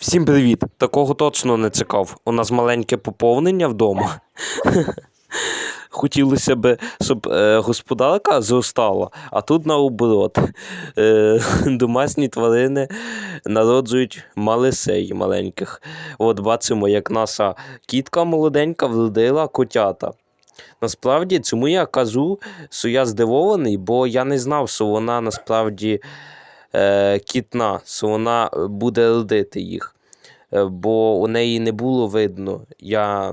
Всім привіт! Такого точно не чекав. У нас маленьке поповнення вдома. Хотілося б, щоб е, господарка зростала, а тут наоборот. Е, домашні тварини народжують малисей маленьких. От бачимо, як наша кітка молоденька вродила котята. Насправді, чому я кажу, що я здивований, бо я не знав, що вона насправді е, кітна, що вона е, буде родити їх. Е, бо у неї не було видно. Я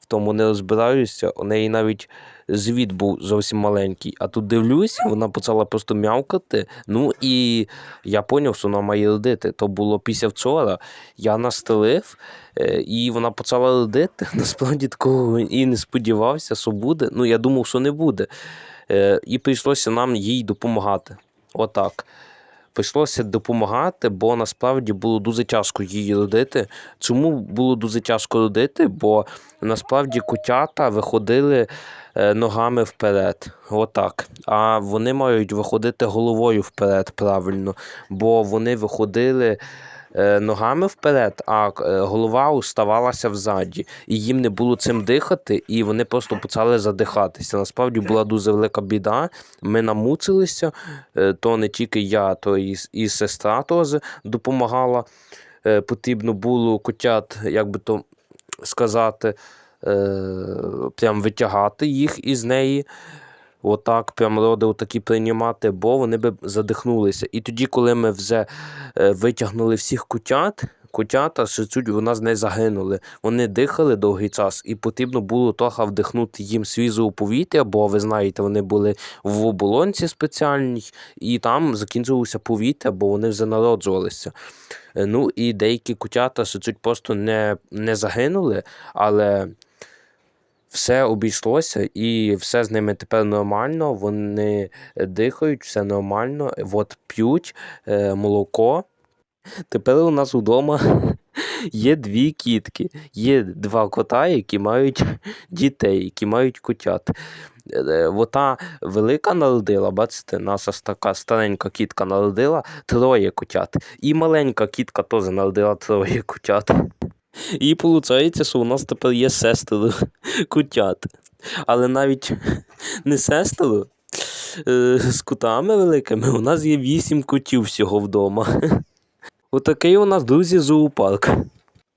в тому не розбираюся. У неї навіть звіт був зовсім маленький. А тут дивлюсь, вона почала просто м'явкати. Ну і я зрозумів, що вона має родити. То було після вчора. Я настелив, і вона почала родити. Насправді такого і не сподівався, що буде. Ну, я думав, що не буде. І прийшлося нам їй допомагати. Отак. Прийшлося допомагати, бо насправді було дуже тяжко її родити. Чому було дуже тяжко родити? Бо насправді котята виходили е, ногами вперед. Отак. А вони мають виходити головою вперед правильно, бо вони виходили. Е, Ногами вперед, а е, голова уставалася взаді, і їм не було цим дихати, і вони просто почали задихатися. Насправді була дуже велика біда. Ми намучилися, Е, то не тільки я, то і, і сестра теж допомагала. Потрібно було котят, як би то сказати, прям витягати їх із неї. Отак, прям роди отакі приймати, бо вони би задихнулися. І тоді, коли ми вже е, витягнули всіх котят, котята ще у нас не загинули. Вони дихали довгий час, і потрібно було трохи вдихнути їм свіжого повітря, бо ви знаєте, вони були в оболонці спеціальній, і там закінчувалося повітря, бо вони вже народжувалися. Е, Ну і деякі котята ще просто не, не загинули, але все обійшлося, і все з ними тепер нормально. Вони дихають, все нормально. От п'ють е, молоко. Тепер у нас вдома є дві кітки. Є два кота, які мають дітей, які мають котят. Е, е, велика народила, бачите, наша ж така старенька кітка народила троє котят. І маленька кітка теж народила троє котят. І виходить, що у нас тепер є сестеро котят. Але навіть не сестеро. е, З котами великими у нас є вісім котів всього вдома. Отакий у нас, друзі, зоопарк.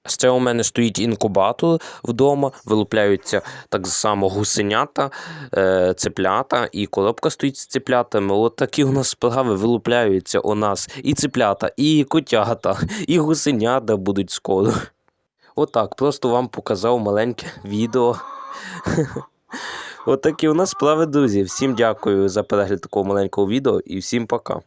Ще у мене стоїть інкубатор вдома, вилупляються так само гусенята, е, цеплята, і коробка стоїть з цеплятами. От такі у нас справи вилупляються у нас і цеплята, і котята, і гусенята будуть скоро. Отак, просто вам показав маленьке відео. Отакі у нас справи, друзі. Всім дякую за перегляд такого маленького відео і всім пока.